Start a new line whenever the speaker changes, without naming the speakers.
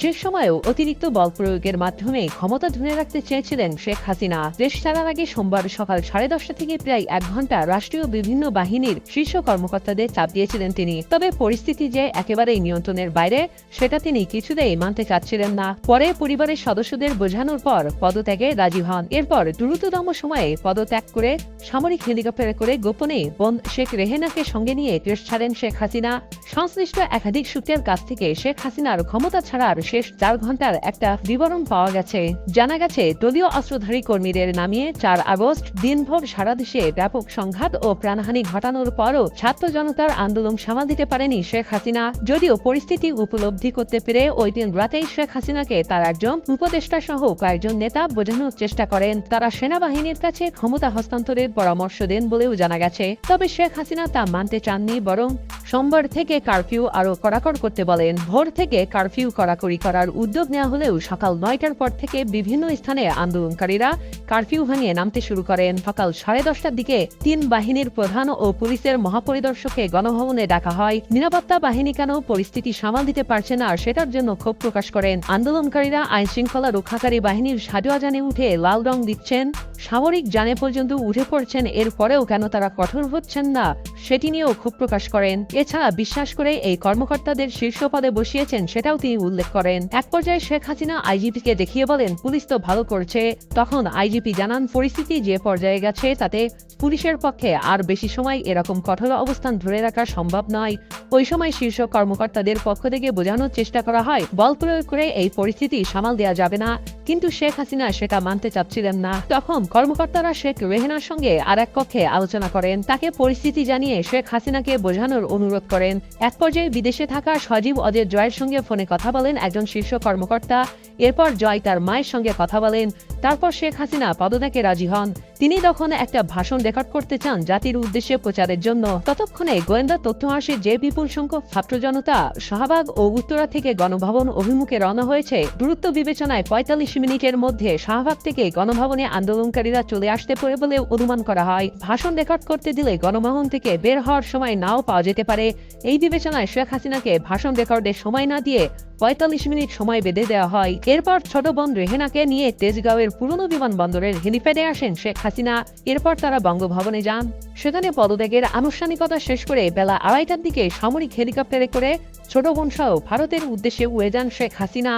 শেষ সময়েও অতিরিক্ত বল প্রয়োগের মাধ্যমে ক্ষমতা ধরে রাখতে চেয়েছিলেন শেখ হাসিনা। দেশ ছাড়ার আগে সোমবার সকাল সাড়ে দশটা থেকে প্রায় এক ঘণ্টা রাষ্ট্রীয় বিভিন্ন বাহিনীর শীর্ষ কর্মকর্তাদের চাপ দিয়েছিলেন তিনি। তবে পরিস্থিতি যে একেবারেই নিয়ন্ত্রণের বাইরে, সেটা তিনি কিছুতেই মানতে চাচ্ছিলেন না। পরে পরিবারের সদস্যদের বোঝানোর পর পদত্যাগে রাজি হন। এরপর দ্রুততম সময়ে পদত্যাগ করে সামরিক হেলিকপ্টারে করে গোপনে বোন শেখ রেহেনাকে সঙ্গে নিয়ে দেশ ছাড়েন শেখ হাসিনা। সংশ্লিষ্ট একাধিক সূত্রের কাছ থেকে শেখ হাসিনার ক্ষমতা ছাড়ার শেষ চার ঘণ্টার একটা বিবরণ পাওয়া গেছে। জানা গেছে, দলীয় অস্ত্রধারী কর্মীদের নামিয়ে চার আগস্ট দিনভর সারা দেশে ব্যাপক সংঘাত ও প্রাণহানি ঘটানোর পরও ছাত্র জনতার আন্দোলন সামাল দিতে পারেনি শেখ হাসিনা। যদিও পরিস্থিতি উপলব্ধি করতে পেরে ওই দিন রাতেই শেখ হাসিনাকে তার একজন উপদেষ্টা সহ কয়েকজন নেতা বোঝানোর চেষ্টা করেন। তারা সেনাবাহিনীর কাছে ক্ষমতা হস্তান্তরের পরামর্শ দেন বলেও জানা গেছে। তবে শেখ হাসিনা তা মানতে চাননি, বরং সোমবার থেকে কারফিউ আরও কড়াকড় করতে বলেন। ভোর থেকে কারফিউ কড়াকড়ি করার উদ্যোগ নেওয়া হলেও সকাল নয়টার পর থেকে বিভিন্ন স্থানে আন্দোলনকারীরা কারফিউ ভাঙিয়ে নামতে শুরু করেন। সকাল সাড়ে দশটার দিকে তিন বাহিনীর প্রধান ও পুলিশের মহাপরিদর্শককে গণভবনে ডাকা হয়। নিরাপত্তা বাহিনী কেন পরিস্থিতি সামাল দিতে পারছে না সেটার জন্য ক্ষোভ প্রকাশ করেন। আন্দোলনকারীরা আইন শৃঙ্খলা রক্ষাকারী বাহিনীর সাজোয়া জানে উঠে লাল রং দিচ্ছেন। সামরিক জানে পর্যন্ত উঠে পড়ছেন। এরপরেও কেন তারা কঠোর হচ্ছেন না সেটি নিয়েও ক্ষোভ প্রকাশ করেন। এছাড়া বিশ্বাস করে এই কর্মকর্তাদের শীর্ষ পদে বসিয়েছেন সেটাও তিনি উল্লেখ করেন। এক পর্যায়ে শেখ হাসিনা আইজিপিকে দেখিয়ে বলেন, পুলিশ তো ভালো করছে। তখন আইজিপি জানান, পরিস্থিতি যে পর্যায়ে গেছে, তাতে পুলিশের পক্ষে আর বেশি সময় এরকম কঠোর অবস্থান ধরে রাখা সম্ভব নয়। ওই সময় শীর্ষ কর্মকর্তাদের পক্ষ থেকে বোঝানোর চেষ্টা করা হয়, বল প্রয়োগ করে এই পরিস্থিতি সামাল দেওয়া যাবে না। কিন্তু শেখ হাসিনা সেটা মানতে চাচ্ছিলেন না। তখন কর্মকর্তারা শেখ রেহেনার সঙ্গে আর এক কক্ষে আলোচনা করেন। তাকে পরিস্থিতি জানিয়ে শেখ হাসিনাকে বোঝানোর অনুরোধ করেন। এক পর্যায়ে বিদেশে থাকা সজীব অজয় জয়ের সঙ্গে ফোনে কথা বলেন একজন শীর্ষ কর্মকর্তা। এরপর জয় তার মায়ের সঙ্গে কথা বলেন। তারপর শেখ হাসিনা পদত্যাগে রাজি হন। তিনি তখন একটা ভাষণ রেকর্ড করতে চান জাতির উদ্দেশ্যে প্রচারের জন্য। ততক্ষণে গোয়েন্দা তথ্য আসে যে বিপুল সংখ্যক ছাত্র জনতা শাহবাগ ও উত্তরা থেকে গণভবন অভিমুখে রওনা হয়েছে। দূরত্ব বিবেচনায় পঁয়তাল্লিশ মিনিটের মধ্যে শাহবাগ থেকে গণভবনে আন্দোলনকারীরা চলে আসতে পারে বলে অনুমান করা হয়। ভাষণ রেকর্ড করতে দিলে গণভবন থেকে বের হওয়ার সময় নাও পাওয়া যেতে পারে। এই বিবেচনায় শেখ হাসিনাকে ভাষণ রেকর্ডের সময় না দিয়ে পঁয়তাল্লিশ মিনিট সময় বেঁধে দেওয়া হয়। এরপর ছোট বোন রেহেনাকে নিয়ে তেজগাঁওয়ের পুরনো বিমানবন্দরের হেলিপ্যাডে আসেন শেখ হাসিনা। এরপর তারা বঙ্গভবনে যান। সেখানে পদত্যাগের আনুষ্ঠানিকতা শেষ করে বেলা আড়াইটার দিকে সামরিক হেলিকপ্টারে করে ছোট বোন সহ ভারতের উদ্দেশ্যে উড়ে যান শেখ হাসিনা।